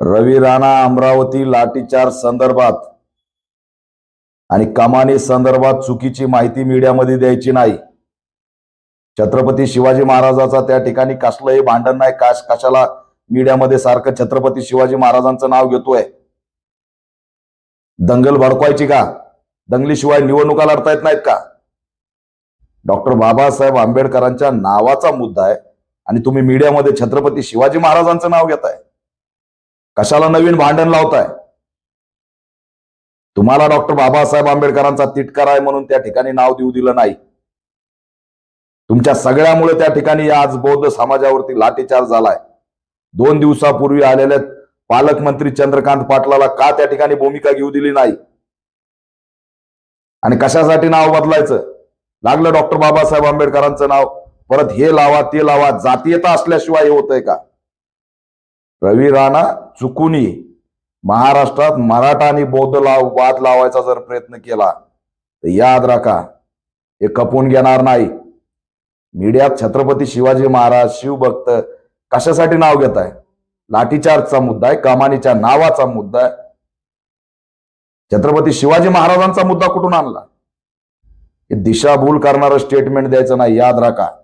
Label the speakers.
Speaker 1: रवी राणा अमरावती लाठीचार्ज संदर्भात आणि कमानी संदर्भात चुकीची माहिती मीडियामध्ये द्यायची नाही. छत्रपती शिवाजी महाराजाचा त्या ठिकाणी कसलंही भांडण नाही. काश कशाला मीडियामध्ये सारखं छत्रपती शिवाजी महाराजांचं नाव घेतोय? दंगल भडकवायची का? दंगलीशिवाय निवडणुका लढता येत नाहीत का? डॉक्टर बाबासाहेब आंबेडकरांच्या नावाचा मुद्दा आहे आणि तुम्ही मीडियामध्ये छत्रपती शिवाजी महाराजांचं नाव घेताय. कशाला नवीन भांडण लावताय? तुम्हाला डॉक्टर बाबासाहेब आंबेडकरांचा तिटकार आहे म्हणून त्या ठिकाणी नाव देऊ दिलं नाही. तुमच्या सगळ्यामुळे त्या ठिकाणी आज बौद्ध समाजावरती लाठीचार्ज झालाय. दोन दिवसापूर्वी आलेल्या पालकमंत्री चंद्रकांत पाटलाला का त्या ठिकाणी भूमिका घेऊ दिली नाही? आणि कशासाठी नाव बदलायचं? लागलं डॉक्टर बाबासाहेब आंबेडकरांचं नाव. परत हे लावा ते लावा जातीयता असल्याशिवाय हे होतंय का? रवी राणा चुकुनी. महाराष्ट्रात मराठा आणि बौद्ध लाव वाद लावायचा जर प्रयत्न केला तर याद राखा हे कपून घेणार नाही. मीडियात छत्रपती शिवाजी महाराज शिवभक्त कशासाठी नाव घेत आहे? लाठीचार्जचा मुद्दा आहे कमानीच्या नावाचा मुद्दा आहे. छत्रपती शिवाजी महाराजांचा मुद्दा कुठून आणला? हे दिशाभूल करणारं स्टेटमेंट द्यायचं नाही याद राखा.